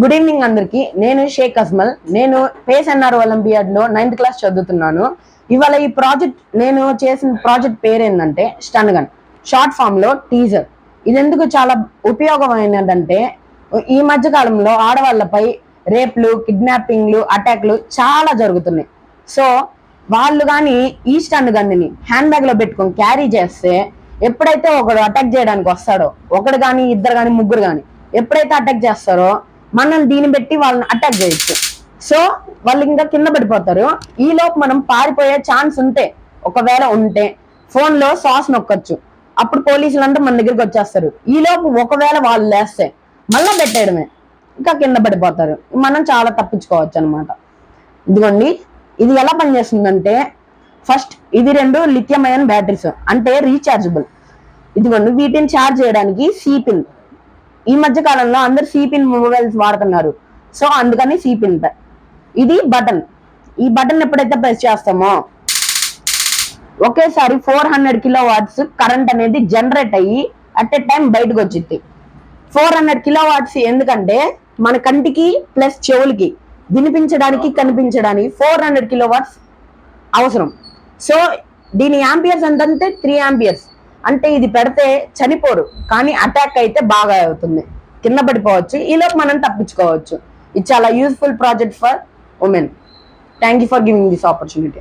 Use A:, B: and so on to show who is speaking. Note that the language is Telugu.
A: గుడ్ ఈవినింగ్ అందరికి. నేను షేక్ అస్మల్. నేను పేస్ ఎన్ఆర్ ఒలింపియాడ్లో నైన్త్ క్లాస్ చదువుతున్నాను. ఇవాళ ఈ ప్రాజెక్ట్ నేను చేసిన ప్రాజెక్ట్ పేరు ఏంటంటే స్టన్ గన్ షార్ట్ ఫామ్లో టీజర్. ఇది ఎందుకు చాలా ఉపయోగమైనదంటే ఈ మధ్య కాలంలో ఆడవాళ్ళపై రేప్లు కిడ్నాపింగ్లు అటాక్లు చాలా జరుగుతున్నాయి. సో వాళ్ళు కానీ ఈ స్టన్ గన్ని హ్యాండ్ బ్యాగ్లో పెట్టుకొని క్యారీ చేస్తే ఎప్పుడైతే ఒకడు అటాక్ చేయడానికి వస్తాడో ఒకడు కానీ ఇద్దరు కానీ ముగ్గురు కానీ ఎప్పుడైతే అటాక్ చేస్తారో మనం దీన్ని పెట్టి వాళ్ళని అటాక్ చేయొచ్చు. సో వాళ్ళు ఇంకా కింద పడిపోతారు. ఈ లోపు మనం పారిపోయే ఛాన్స్ ఉంటే ఒకవేళ ఉంటే ఫోన్లో సాస్ నొక్కొచ్చు. అప్పుడు పోలీసులు అంతా మన దగ్గరికి వచ్చేస్తారు. ఈ లోపు ఒకవేళ వాళ్ళు లేస్తే మళ్ళీ పెట్టేయడమే. ఇంకా కింద పడిపోతారు. మనం చాలా తప్పించుకోవచ్చు అనమాట ఇదిగోండి ఇది ఎలా పనిచేస్తుందంటే ఫస్ట్ ఇది రెండు లిథియం అయన్ బ్యాటరీస్ అంటే రీఛార్జబుల్ ఇదిగోండి వీటిని ఛార్జ్ చేయడానికి సీపిల్ ఈ మధ్య కాలంలో అందరు సిపిన్ మొబైల్స్ వాడుతున్నారు. సో అందుకని సిపిన్ ఇది బటన్. ఈ బటన్ ఎప్పుడైతే ప్రెస్ చేస్తామో ఒకేసారి four hundred kilo watts current అనేది జనరేట్ అయ్యి అట్ ఎ టైం బయటకు వచ్చింది ఫోర్ హండ్రెడ్ కిలో వాట్స్ ఎందుకంటే మన కంటికి ప్లస్ చెవులకి వినిపించడానికి కనిపించడానికి ఫోర్ హండ్రెడ్ కిలో వాట్స్ అవసరం. సో దీని యాంపియర్స్ ఎంతంటే త్రీ యాంపియర్స్. అంటే ఇది పెడితే చనిపోరు కానీ అటాక్ అయితే బాగా అవుతుంది. కింద పడిపోవచ్చు. ఈలోపు మనం తప్పించుకోవచ్చు. ఇది చాలా useful project for women thank you for giving this opportunity